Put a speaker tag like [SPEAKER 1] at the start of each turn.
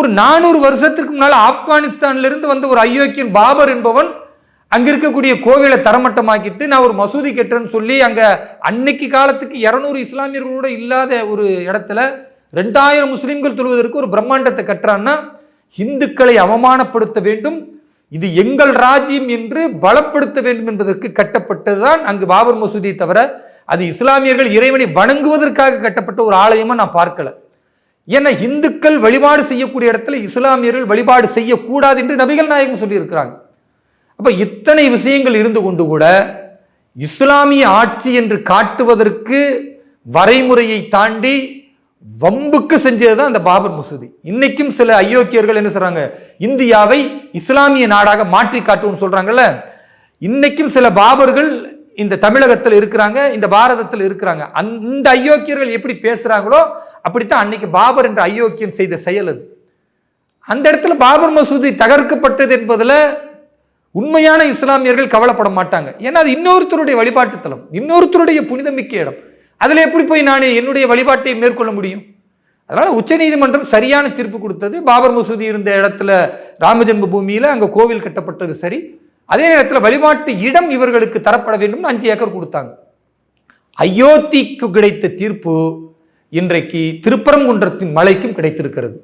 [SPEAKER 1] ஒரு நானூறு வருஷத்துக்கு முன்னால் ஆப்கானிஸ்தான்லேருந்து வந்த ஒரு அயோக்கியன் பாபர் என்பவன் அங்கே இருக்கக்கூடிய கோவிலை தரமட்டமாக்கிட்டு நான் ஒரு மசூதி கட்டுறேன்னு சொல்லி அங்கே அன்னைக்கு காலத்துக்கு இரநூறு இஸ்லாமியர்களோட இல்லாத ஒரு இடத்துல ரெண்டாயிரம் முஸ்லீம்கள் தொழுவதற்கு ஒரு பிரம்மாண்டத்தை கட்டுறான்னா இந்துக்களை அவமானப்படுத்த வேண்டும். இது எங்கள் ராஜ்யம் என்று பலப்படுத்த வேண்டும் என்பதற்கு கட்டப்பட்டதுதான் அங்கு பாபர் மசூதியை தவிர அது இஸ்லாமியர்கள் இறைவனை வணங்குவதற்காக கட்டப்பட்ட ஒரு ஆலயமாக நான் பார்க்கலை. ஏன்னா இந்துக்கள் வழிபாடு செய்யக்கூடிய இடத்துல இஸ்லாமியர்கள் வழிபாடு செய்யக்கூடாது என்று நபிகள் நாயகம் சொல்லியிருக்கிறாங்க. அப்போ இத்தனை விஷயங்கள் இருந்து கொண்டு கூட இஸ்லாமிய ஆட்சி என்று காட்டுவதற்கு வரைமுறையை தாண்டி வம்புக்கு செஞ்சது தான் அந்த பாபர் மசூதி. இன்னைக்கும் சில அயோக்கியர்கள் என்ன சொல்றாங்க? இந்தியாவை இஸ்லாமிய நாடாக மாற்றி காட்டுவோம்னு சொல்றாங்கல்ல? இன்னைக்கும் சில பாபர்கள் இந்த தமிழகத்தில் இருக்கிறாங்க இந்த பாரதத்தில் இருக்கிறாங்க. அந்த அயோக்கியர்கள் எப்படி பேசுறாங்களோ அப்படித்தான் அன்னைக்கு பாபர் என்ற அயோக்கியம் செய்த செயல் அது. அந்த இடத்துல பாபர் மசூதி தகர்க்கப்பட்டது என்பதில் உண்மையான இஸ்லாமியர்கள் கவலைப்பட மாட்டாங்க. ஏன்னா அது இன்னொருத்தருடைய வழிபாட்டு தலம் இன்னொருத்தருடைய புனிதமிக்க இடம். அதில் எப்படி போய் நான் என்னுடைய வழிபாட்டை மேற்கொள்ள முடியும்? அதனால் உச்சநீதிமன்றம் சரியான தீர்ப்பு கொடுத்தது. பாபர் மசூதி இருந்த இடத்துல ராமஜென்ம பூமியில் அங்கே கோவில் கட்டப்பட்டது சரி. அதே நேரத்தில் வழிபாட்டு இடம் இவர்களுக்கு தரப்பட வேண்டும்னு அஞ்சு ஏக்கர் கொடுத்தாங்க. அயோத்திக்கு கிடைத்த தீர்ப்பு இன்றைக்கு திருப்பரங்குன்றத்தின் மலைக்கும் கிடைத்திருக்கிறது.